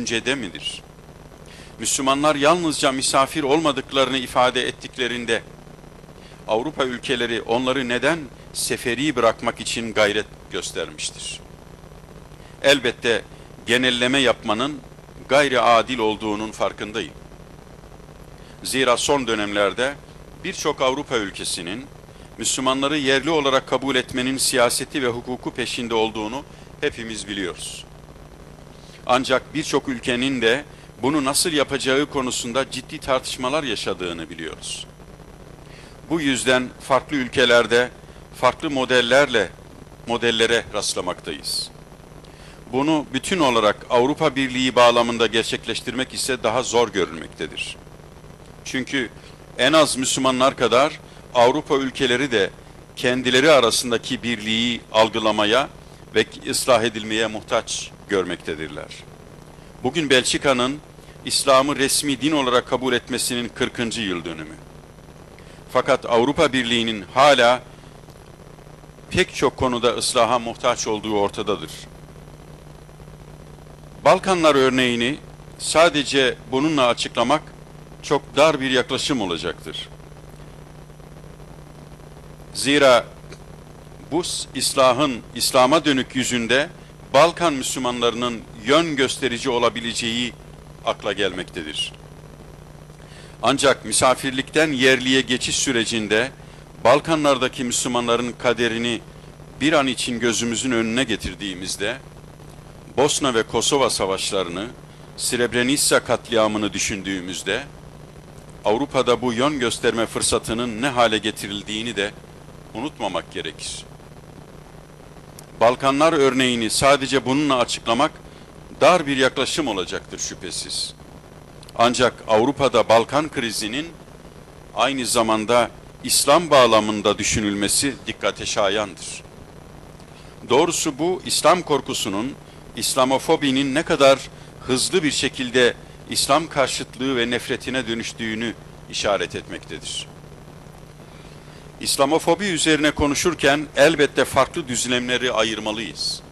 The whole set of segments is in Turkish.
düşüncede midir? Müslümanlar yalnızca misafir olmadıklarını ifade ettiklerinde Avrupa ülkeleri onları neden seferi bırakmak için gayret göstermiştir? Elbette genelleme yapmanın gayri adil olduğunun farkındayım. Zira son dönemlerde birçok Avrupa ülkesinin Müslümanları yerli olarak kabul etmenin siyaseti ve hukuku peşinde olduğunu hepimiz biliyoruz. Ancak birçok ülkenin de bunu nasıl yapacağı konusunda ciddi tartışmalar yaşadığını biliyoruz. Bu yüzden farklı ülkelerde farklı modellerle modellere rastlamaktayız. Bunu bütün olarak Avrupa Birliği bağlamında gerçekleştirmek ise daha zor görülmektedir. Çünkü en az Müslümanlar kadar Avrupa ülkeleri de kendileri arasındaki birliği algılamaya ve ıslah edilmeye muhtaç görmektedirler. Bugün Belçika'nın İslam'ı resmi din olarak kabul etmesinin 40. yıl dönümü. Fakat Avrupa Birliği'nin hala pek çok konuda ıslaha muhtaç olduğu ortadadır. Balkanlar örneğini sadece bununla açıklamak çok dar bir yaklaşım olacaktır. Zira bu islahın İslam'a dönük yüzünde Balkan Müslümanlarının yön gösterici olabileceği akla gelmektedir. Ancak misafirlikten yerliye geçiş sürecinde Balkanlardaki Müslümanların kaderini bir an için gözümüzün önüne getirdiğimizde Bosna ve Kosova savaşlarını, Srebrenica katliamını düşündüğümüzde Avrupa'da bu yön gösterme fırsatının ne hale getirildiğini de unutmamak gerekir. Balkanlar örneğini sadece bununla açıklamak dar bir yaklaşım olacaktır şüphesiz. Ancak Avrupa'da Balkan krizinin aynı zamanda İslam bağlamında düşünülmesi dikkate şayandır. Doğrusu bu İslam korkusunun, İslamofobinin ne kadar hızlı bir şekilde İslam karşıtlığı ve nefretine dönüştüğünü işaret etmektedir. İslamofobi üzerine konuşurken elbette farklı düzlemleri ayırmalıyız.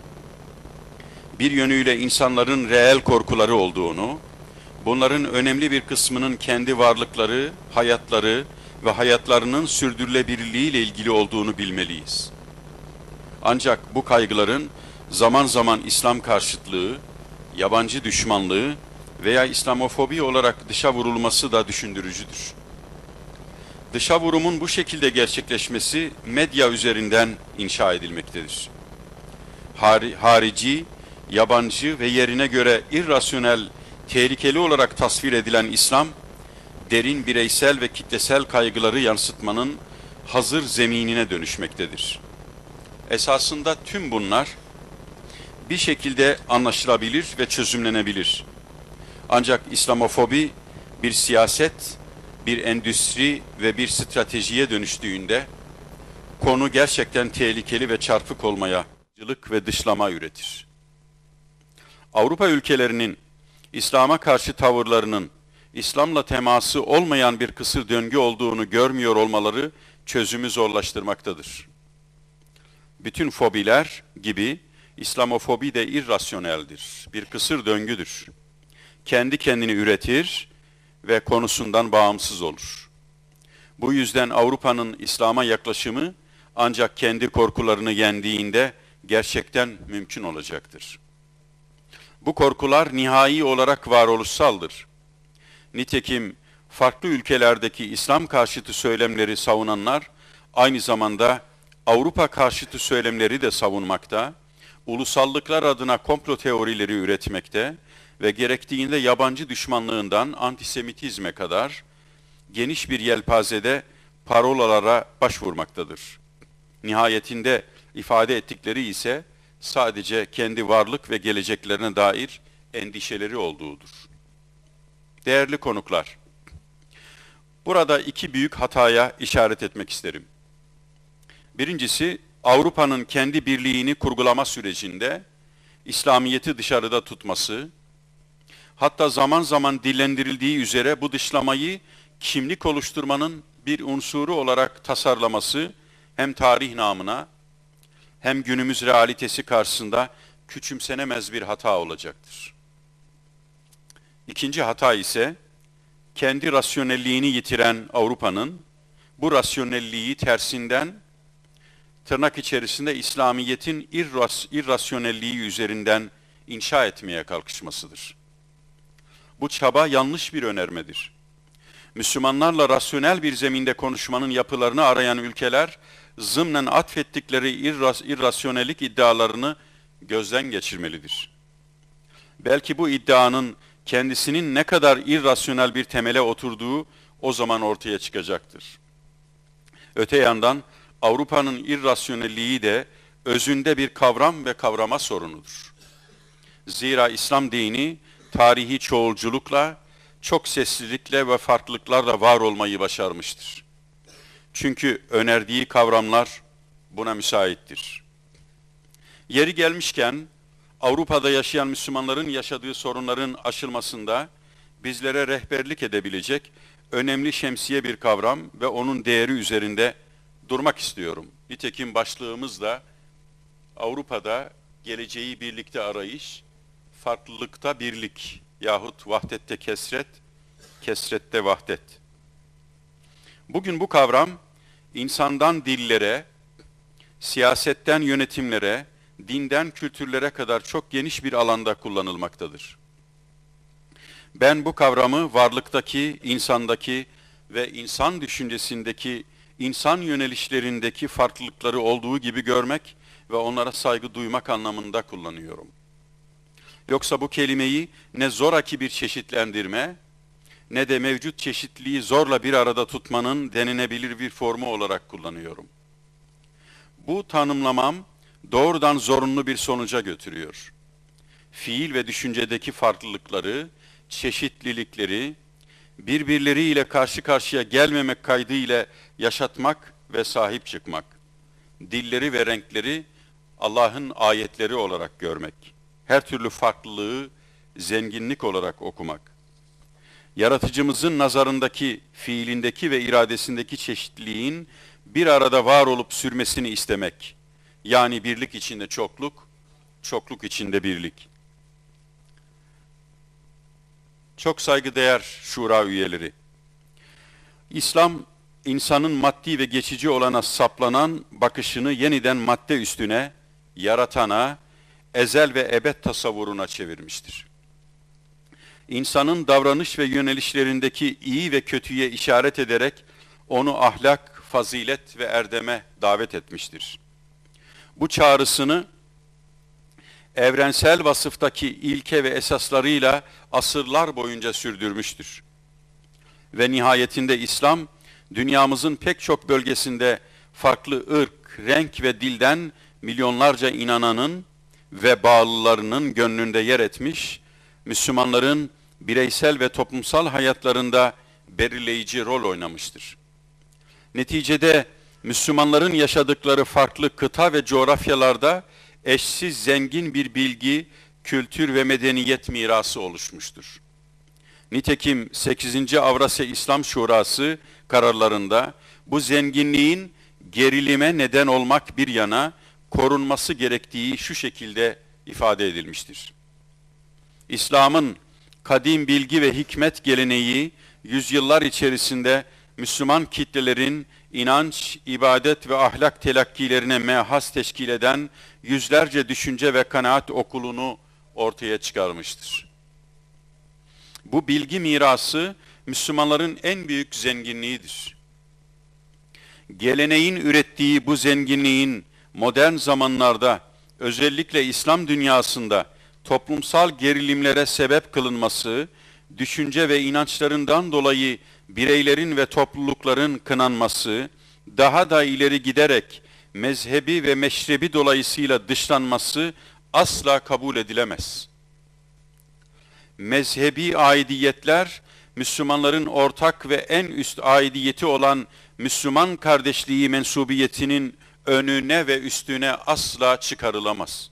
Bir yönüyle insanların reel korkuları olduğunu, bunların önemli bir kısmının kendi varlıkları, hayatları ve hayatlarının sürdürülebilirliği ile ilgili olduğunu bilmeliyiz. Ancak bu kaygıların zaman zaman İslam karşıtlığı, yabancı düşmanlığı veya İslamofobi olarak dışa vurulması da düşündürücüdür. Dışa vurumun bu şekilde gerçekleşmesi medya üzerinden inşa edilmektedir. Hari, harici, yabancı ve yerine göre irrasyonel, tehlikeli olarak tasvir edilen İslam, derin bireysel ve kitlesel kaygıları yansıtmanın hazır zeminine dönüşmektedir. Esasında tüm bunlar bir şekilde anlaşılabilir ve çözümlenebilir. Ancak İslamofobi bir siyaset, bir endüstri ve bir stratejiye dönüştüğünde konu gerçekten tehlikeli ve çarpık olmaya, cılık ve dışlama üretir. Avrupa ülkelerinin İslam'a karşı tavırlarının İslam'la teması olmayan bir kısır döngü olduğunu görmüyor olmaları çözümü zorlaştırmaktadır. Bütün fobiler gibi İslamofobi de irrasyoneldir, bir kısır döngüdür. Kendi kendini üretir ve konusundan bağımsız olur. Bu yüzden Avrupa'nın İslam'a yaklaşımı ancak kendi korkularını yendiğinde gerçekten mümkün olacaktır. Bu korkular nihai olarak varoluşsaldır. Nitekim farklı ülkelerdeki İslam karşıtı söylemleri savunanlar aynı zamanda Avrupa karşıtı söylemleri de savunmakta, ulusallıklar adına komplo teorileri üretmekte ve gerektiğinde yabancı düşmanlığından antisemitizme kadar geniş bir yelpazede parolalara başvurmaktadır. Nihayetinde ifade ettikleri ise sadece kendi varlık ve geleceklerine dair endişeleri olduğudur. Değerli konuklar, burada iki büyük hataya işaret etmek isterim. Birincisi, Avrupa'nın kendi birliğini kurgulama sürecinde İslamiyet'i dışarıda tutması, hatta zaman zaman dillendirildiği üzere bu dışlamayı kimlik oluşturmanın bir unsuru olarak tasarlaması hem tarih namına hem günümüz realitesi karşısında küçümsenemez bir hata olacaktır. İkinci hata ise kendi rasyonelliğini yitiren Avrupa'nın bu rasyonelliği tersinden tırnak içerisinde İslamiyet'in irras, irrasyonelliği üzerinden inşa etmeye kalkışmasıdır. Bu çaba yanlış bir önermedir. Müslümanlarla rasyonel bir zeminde konuşmanın yapılarını arayan ülkeler, zımnen atfettikleri irras, irrasyonellik iddialarını gözden geçirmelidir. Belki bu iddianın kendisinin ne kadar irrasyonel bir temele oturduğu o zaman ortaya çıkacaktır. Öte yandan Avrupa'nın irrasyonelliği de özünde bir kavram ve kavrama sorunudur. Zira İslam dini tarihi çoğulculukla, çok seslilikle ve farklılıklarla var olmayı başarmıştır. Çünkü önerdiği kavramlar buna müsaittir. Yeri gelmişken Avrupa'da yaşayan Müslümanların yaşadığı sorunların aşılmasında bizlere rehberlik edebilecek önemli şemsiye bir kavram ve onun değeri üzerinde durmak istiyorum. Nitekim başlığımız da Avrupa'da geleceği birlikte arayış, farklılıkta birlik yahut vahdette kesret, kesrette vahdet. Bugün bu kavram insandan dillere, siyasetten yönetimlere, dinden kültürlere kadar çok geniş bir alanda kullanılmaktadır. Ben bu kavramı varlıktaki, insandaki ve insan düşüncesindeki, insan yönelişlerindeki farklılıkları olduğu gibi görmek ve onlara saygı duymak anlamında kullanıyorum. Yoksa bu kelimeyi ne zoraki bir çeşitlendirme, ne de mevcut çeşitliliği zorla bir arada tutmanın denilebilir bir formu olarak kullanıyorum. Bu tanımlamam doğrudan zorunlu bir sonuca götürüyor. Fiil ve düşüncedeki farklılıkları, çeşitlilikleri, birbirleriyle karşı karşıya gelmemek kaydıyla yaşatmak ve sahip çıkmak. Dilleri ve renkleri Allah'ın ayetleri olarak görmek. Her türlü farklılığı zenginlik olarak okumak. Yaratıcımızın nazarındaki, fiilindeki ve iradesindeki çeşitliliğin bir arada var olup sürmesini istemek. Yani birlik içinde çokluk, çokluk içinde birlik. Çok saygıdeğer şura üyeleri. İslam insanın maddi ve geçici olana saplanan bakışını yeniden madde üstüne, yaratana, ezel ve ebed tasavvuruna çevirmiştir. İnsanın davranış ve yönelişlerindeki iyi ve kötüye işaret ederek onu ahlak, fazilet ve erdeme davet etmiştir. Bu çağrısını evrensel vasıftaki ilke ve esaslarıyla asırlar boyunca sürdürmüştür. Ve nihayetinde İslam, dünyamızın pek çok bölgesinde farklı ırk, renk ve dilden milyonlarca inananın ve bağlılarının gönlünde yer etmiş, Müslümanların bireysel ve toplumsal hayatlarında belirleyici rol oynamıştır. Neticede Müslümanların yaşadıkları farklı kıta ve coğrafyalarda eşsiz zengin bir bilgi, kültür ve medeniyet mirası oluşmuştur. Nitekim 8. Avrasya İslam Şurası kararlarında bu zenginliğin gerilime neden olmak bir yana korunması gerektiği şu şekilde ifade edilmiştir. İslam'ın kadim bilgi ve hikmet geleneği yüzyıllar içerisinde Müslüman kitlelerin inanç, ibadet ve ahlak telakkilerine mehas teşkil eden yüzlerce düşünce ve kanaat okulunu ortaya çıkarmıştır. Bu bilgi mirası Müslümanların en büyük zenginliğidir. Geleneğin ürettiği bu zenginliğin modern zamanlarda özellikle İslam dünyasında toplumsal gerilimlere sebep kılınması, düşünce ve inançlarından dolayı bireylerin ve toplulukların kınanması, daha da ileri giderek mezhebi ve meşrebi dolayısıyla dışlanması asla kabul edilemez. Mezhebi aidiyetler, Müslümanların ortak ve en üst aidiyeti olan Müslüman kardeşliği mensubiyetinin önüne ve üstüne asla çıkarılamaz.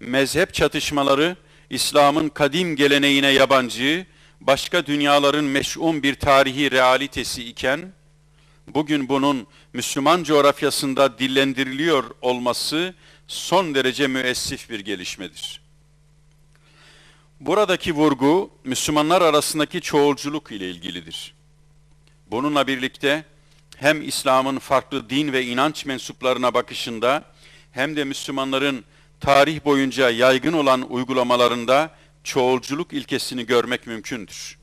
Mezhep çatışmaları, İslam'ın kadim geleneğine yabancı, başka dünyaların meş'um bir tarihi realitesi iken, bugün bunun Müslüman coğrafyasında dillendiriliyor olması son derece müessif bir gelişmedir. Buradaki vurgu Müslümanlar arasındaki çoğulculuk ile ilgilidir. Bununla birlikte hem İslam'ın farklı din ve inanç mensuplarına bakışında hem de Müslümanların tarih boyunca yaygın olan uygulamalarında çoğulculuk ilkesini görmek mümkündür.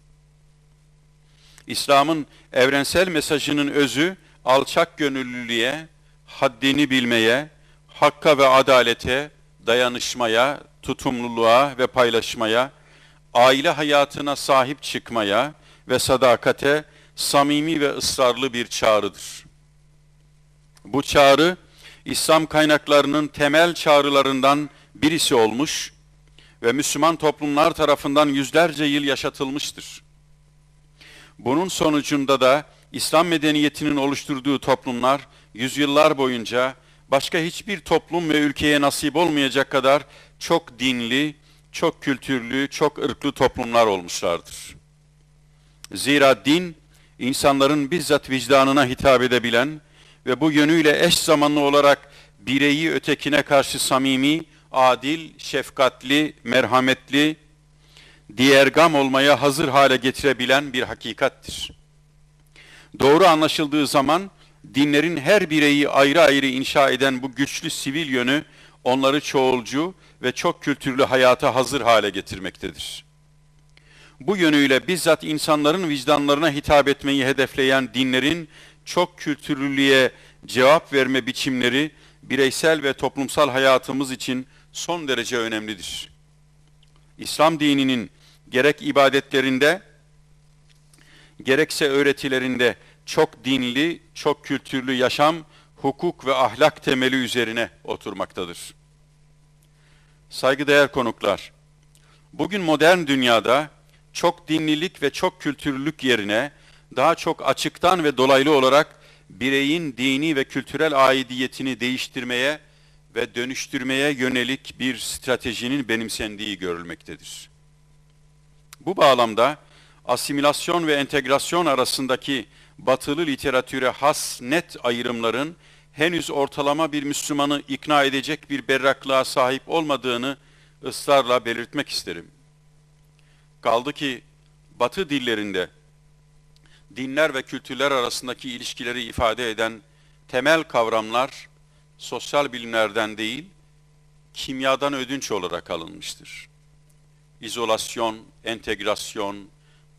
İslam'ın evrensel mesajının özü alçak gönüllülüğe, haddini bilmeye, hakka ve adalete, dayanışmaya, tutumluluğa ve paylaşmaya, aile hayatına sahip çıkmaya ve sadakate samimi ve ısrarlı bir çağrıdır. Bu çağrı İslam kaynaklarının temel çağrılarından birisi olmuş ve Müslüman toplumlar tarafından yüzlerce yıl yaşatılmıştır. Bunun sonucunda da İslam medeniyetinin oluşturduğu toplumlar yüzyıllar boyunca başka hiçbir toplum ve ülkeye nasip olmayacak kadar çok dinli, çok kültürlü, çok ırklı toplumlar olmuşlardır. Zira din, insanların bizzat vicdanına hitap edebilen ve bu yönüyle eş zamanlı olarak bireyi ötekine karşı samimi, adil, şefkatli, merhametli, diğergam olmaya hazır hale getirebilen bir hakikattir. Doğru anlaşıldığı zaman dinlerin her bireyi ayrı ayrı inşa eden bu güçlü sivil yönü onları çoğulcu ve çok kültürlü hayata hazır hale getirmektedir. Bu yönüyle bizzat insanların vicdanlarına hitap etmeyi hedefleyen dinlerin çok kültürlülüğe cevap verme biçimleri bireysel ve toplumsal hayatımız için son derece önemlidir. İslam dininin gerek ibadetlerinde gerekse öğretilerinde çok dinli, çok kültürlü yaşam, hukuk ve ahlak temeli üzerine oturmaktadır. Saygıdeğer konuklar, bugün modern dünyada çok dinlilik ve çok kültürlülük yerine daha çok açıktan ve dolaylı olarak bireyin dini ve kültürel aidiyetini değiştirmeye ve dönüştürmeye yönelik bir stratejinin benimsendiği görülmektedir. Bu bağlamda asimilasyon ve entegrasyon arasındaki batılı literatüre has net ayrımların henüz ortalama bir Müslümanı ikna edecek bir berraklığa sahip olmadığını ısrarla belirtmek isterim. Kaldı ki batı dillerinde dinler ve kültürler arasındaki ilişkileri ifade eden temel kavramlar sosyal bilimlerden değil, kimyadan ödünç olarak alınmıştır. İzolasyon, entegrasyon,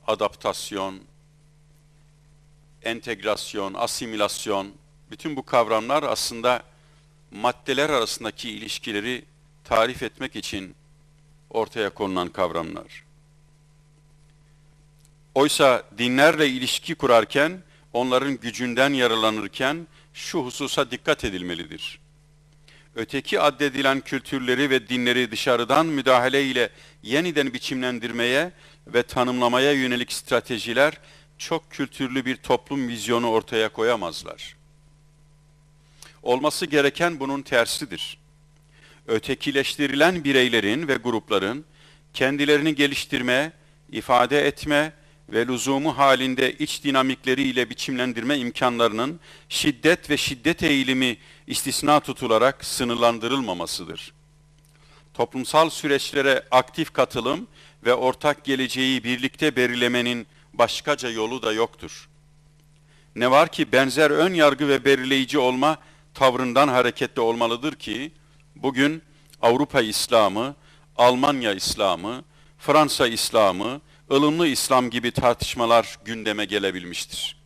adaptasyon, entegrasyon, asimilasyon, bütün bu kavramlar aslında maddeler arasındaki ilişkileri tarif etmek için ortaya konulan kavramlar. Oysa dinlerle ilişki kurarken, onların gücünden yaralanırken şu hususa dikkat edilmelidir. Öteki addedilen kültürleri ve dinleri dışarıdan müdahale ile yeniden biçimlendirmeye ve tanımlamaya yönelik stratejiler çok kültürlü bir toplum vizyonu ortaya koyamazlar. Olması gereken bunun tersidir. Ötekileştirilen bireylerin ve grupların kendilerini geliştirme, ifade etme ve lüzumu halinde iç dinamikleriyle biçimlendirme imkanlarının şiddet ve şiddet eğilimi istisna tutularak sınırlandırılmamasıdır. Toplumsal süreçlere aktif katılım ve ortak geleceği birlikte belirlemenin başkaca yolu da yoktur. Ne var ki benzer ön yargı ve belirleyici olma tavrından hareketli olmalıdır ki bugün Avrupa İslamı, Almanya İslamı, Fransa İslamı, ılımlı İslam gibi tartışmalar gündeme gelebilmiştir.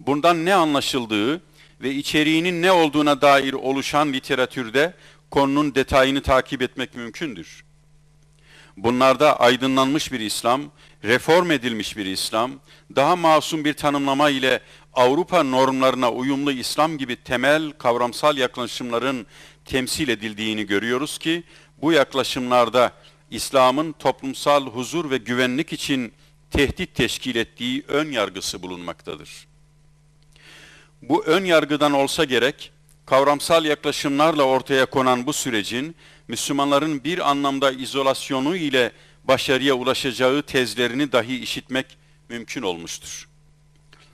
Bundan ne anlaşıldığı ve içeriğinin ne olduğuna dair oluşan literatürde konunun detayını takip etmek mümkündür. Bunlarda aydınlanmış bir İslam, reform edilmiş bir İslam, daha masum bir tanımlama ile Avrupa normlarına uyumlu İslam gibi temel kavramsal yaklaşımların temsil edildiğini görüyoruz ki bu yaklaşımlarda İslam'ın toplumsal huzur ve güvenlik için tehdit teşkil ettiği ön yargısı bulunmaktadır. Bu ön yargıdan olsa gerek, kavramsal yaklaşımlarla ortaya konan bu sürecin Müslümanların bir anlamda izolasyonu ile başarıya ulaşacağı tezlerini dahi işitmek mümkün olmuştur.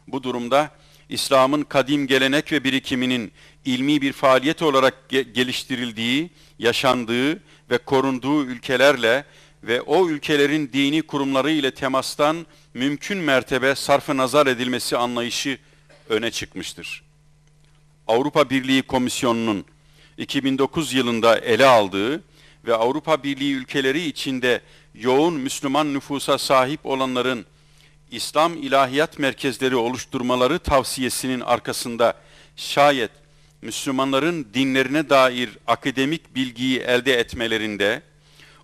Bu durumda İslam'ın kadim gelenek ve birikiminin ilmi bir faaliyet olarak ge geliştirildiği, yaşandığı ve korunduğu ülkelerle ve o ülkelerin dini kurumları ile temastan mümkün mertebe sarfı nazar edilmesi anlayışı öne çıkmıştır. Avrupa Birliği Komisyonu'nun 2009 yılında ele aldığı ve Avrupa Birliği ülkeleri içinde yoğun Müslüman nüfusa sahip olanların İslam ilahiyat merkezleri oluşturmaları tavsiyesinin arkasında şayet Müslümanların dinlerine dair akademik bilgiyi elde etmelerinde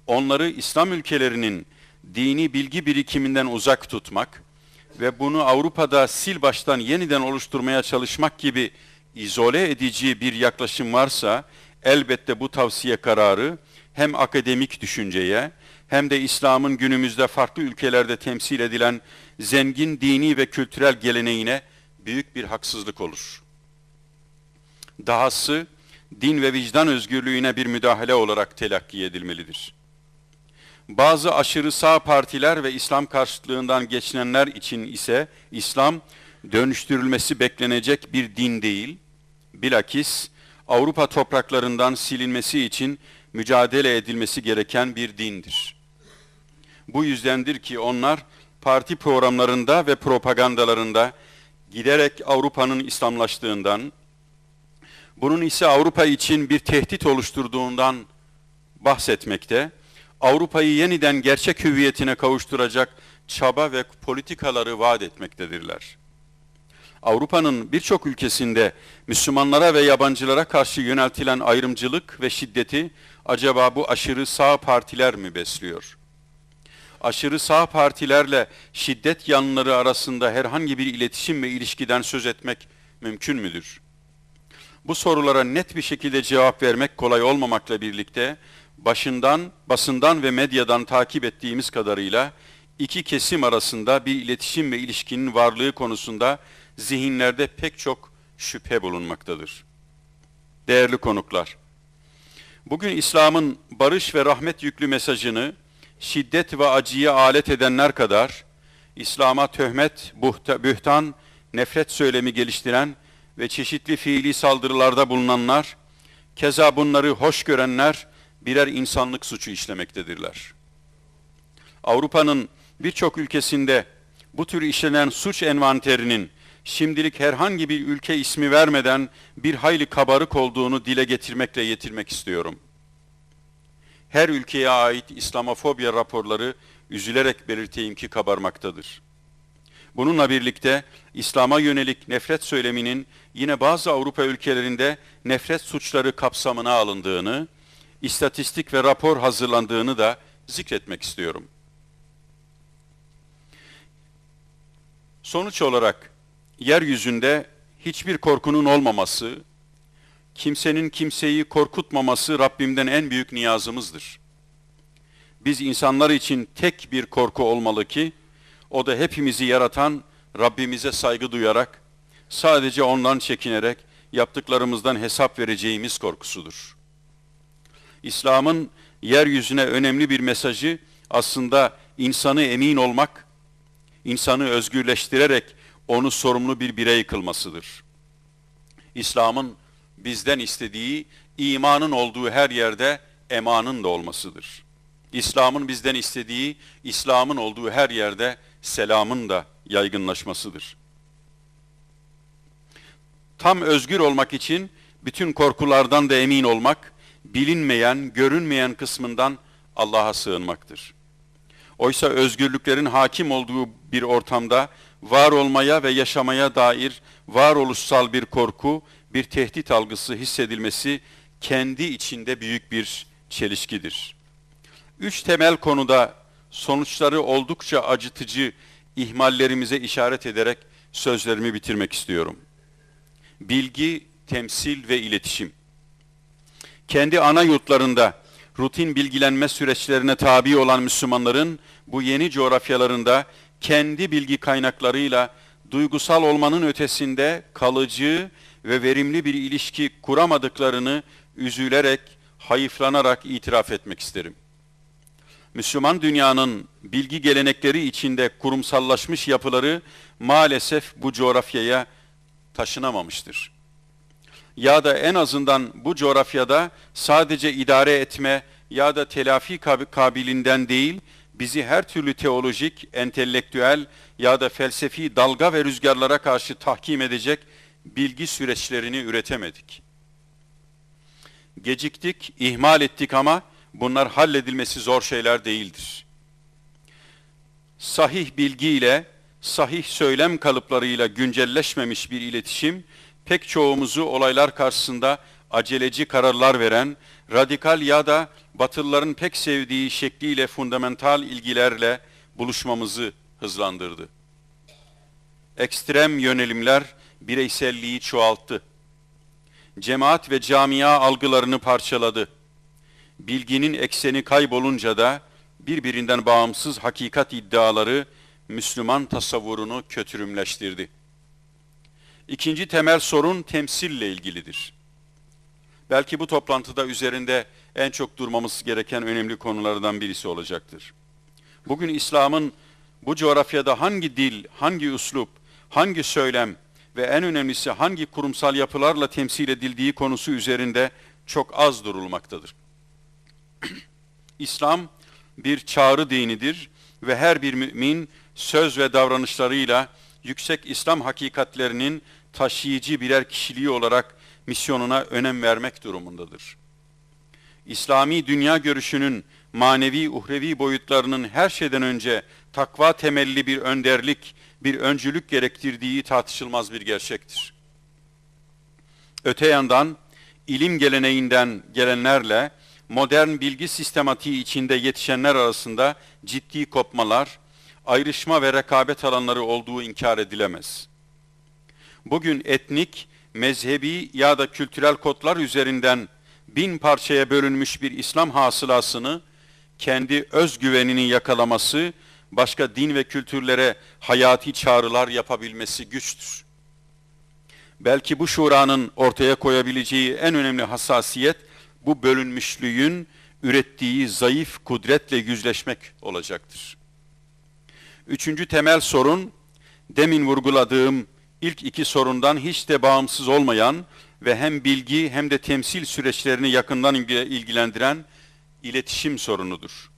onları İslam ülkelerinin dini bilgi birikiminden uzak tutmak ve bunu Avrupa'da sil baştan yeniden oluşturmaya çalışmak gibi izole edici bir yaklaşım varsa elbette bu tavsiye kararı hem akademik düşünceye hem de İslam'ın günümüzde farklı ülkelerde temsil edilen zengin dini ve kültürel geleneğine büyük bir haksızlık olur. Dahası din ve vicdan özgürlüğüne bir müdahale olarak telakki edilmelidir. Bazı aşırı sağ partiler ve İslam karşıtlığından geçinenler için ise İslam dönüştürülmesi beklenecek bir din değil, bilakis Avrupa topraklarından silinmesi için mücadele edilmesi gereken bir dindir. Bu yüzdendir ki onlar parti programlarında ve propagandalarında giderek Avrupa'nın İslamlaştığından, bunun ise Avrupa için bir tehdit oluşturduğundan bahsetmekte, Avrupa'yı yeniden gerçek hüviyetine kavuşturacak çaba ve politikaları vaat etmektedirler. Avrupa'nın birçok ülkesinde Müslümanlara ve yabancılara karşı yöneltilen ayrımcılık ve şiddeti acaba bu aşırı sağ partiler mi besliyor? Aşırı sağ partilerle şiddet yanlıları arasında herhangi bir iletişim ve ilişkiden söz etmek mümkün müdür? Bu sorulara net bir şekilde cevap vermek kolay olmamakla birlikte başından, basından ve medyadan takip ettiğimiz kadarıyla iki kesim arasında bir iletişim ve ilişkinin varlığı konusunda zihinlerde pek çok şüphe bulunmaktadır. Değerli konuklar, bugün İslam'ın barış ve rahmet yüklü mesajını şiddet ve acıya alet edenler kadar İslam'a töhmet, bühtan, nefret söylemi geliştiren ve çeşitli fiili saldırılarda bulunanlar, keza bunları hoş görenler birer insanlık suçu işlemektedirler. Avrupa'nın birçok ülkesinde bu tür işlenen suç envanterinin şimdilik herhangi bir ülke ismi vermeden bir hayli kabarık olduğunu dile getirmekle yetirmek istiyorum. Her ülkeye ait İslamofobya raporları üzülerek belirteyim ki kabarmaktadır. Bununla birlikte İslam'a yönelik nefret söyleminin yine bazı Avrupa ülkelerinde nefret suçları kapsamına alındığını, istatistik ve rapor hazırlandığını da zikretmek istiyorum. Sonuç olarak yeryüzünde hiçbir korkunun olmaması, kimsenin kimseyi korkutmaması Rabbimden en büyük niyazımızdır. Biz insanlar için tek bir korku olmalı ki, o da hepimizi yaratan Rabbimize saygı duyarak, sadece ondan çekinerek yaptıklarımızdan hesap vereceğimiz korkusudur. İslam'ın yeryüzüne önemli bir mesajı aslında insanı emin olmak, insanı özgürleştirerek onu sorumlu bir birey kılmasıdır. İslam'ın bizden istediği imanın olduğu her yerde emanın da olmasıdır. İslam'ın bizden istediği İslam'ın olduğu her yerde selamın da yaygınlaşmasıdır. Tam özgür olmak için bütün korkulardan da emin olmak, bilinmeyen, görünmeyen kısmından Allah'a sığınmaktır. Oysa özgürlüklerin hakim olduğu bir ortamda var olmaya ve yaşamaya dair varoluşsal bir korku, bir tehdit algısı hissedilmesi kendi içinde büyük bir çelişkidir. Üç temel konuda sonuçları oldukça acıtıcı ihmallerimize işaret ederek sözlerimi bitirmek istiyorum. Bilgi, temsil ve iletişim. Kendi ana yurtlarında rutin bilgilenme süreçlerine tabi olan Müslümanların bu yeni coğrafyalarında kendi bilgi kaynaklarıyla duygusal olmanın ötesinde kalıcı ve verimli bir ilişki kuramadıklarını üzülerek, hayıflanarak itiraf etmek isterim. Müslüman dünyanın bilgi gelenekleri içinde kurumsallaşmış yapıları maalesef bu coğrafyaya taşınamamıştır. Ya da en azından bu coğrafyada sadece idare etme ya da telafi kab- kabilinden değil, bizi her türlü teolojik, entelektüel ya da felsefi dalga ve rüzgarlara karşı tahkim edecek bilgi süreçlerini üretemedik. Geciktik, ihmal ettik ama bunlar halledilmesi zor şeyler değildir. Sahih bilgiyle, sahih söylem kalıplarıyla güncelleşmemiş bir iletişim, pek çoğumuzu olaylar karşısında aceleci kararlar veren, radikal ya da Batılıların pek sevdiği şekliyle fundamental ilgilerle buluşmamızı hızlandırdı. Ekstrem yönelimler bireyselliği çoğalttı. Cemaat ve camia algılarını parçaladı. Bilginin ekseni kaybolunca da birbirinden bağımsız hakikat iddiaları Müslüman tasavvurunu kötürümleştirdi. İkinci temel sorun temsille ilgilidir. Belki bu toplantıda üzerinde en çok durmamız gereken önemli konulardan birisi olacaktır. Bugün İslam'ın bu coğrafyada hangi dil, hangi üslup, hangi söylem ve en önemlisi hangi kurumsal yapılarla temsil edildiği konusu üzerinde çok az durulmaktadır. İslam bir çağrı dinidir ve her bir mümin söz ve davranışlarıyla yüksek İslam hakikatlerinin taşıyıcı birer kişiliği olarak misyonuna önem vermek durumundadır. İslami dünya görüşünün manevi uhrevi boyutlarının her şeyden önce takva temelli bir önderlik, bir öncülük gerektirdiği tartışılmaz bir gerçektir. Öte yandan ilim geleneğinden gelenlerle modern bilgi sistematiği içinde yetişenler arasında ciddi kopmalar, ayrışma ve rekabet alanları olduğu inkar edilemez. Bugün etnik, mezhebi ya da kültürel kodlar üzerinden bin parçaya bölünmüş bir İslam hasılasını kendi özgüvenini yakalaması, başka din ve kültürlere hayati çağrılar yapabilmesi güçtür. Belki bu şuranın ortaya koyabileceği en önemli hassasiyet bu bölünmüşlüğün ürettiği zayıf kudretle yüzleşmek olacaktır. Üçüncü temel sorun, demin vurguladığım ilk iki sorundan hiç de bağımsız olmayan ve hem bilgi hem de temsil süreçlerini yakından ilgilendiren iletişim sorunudur.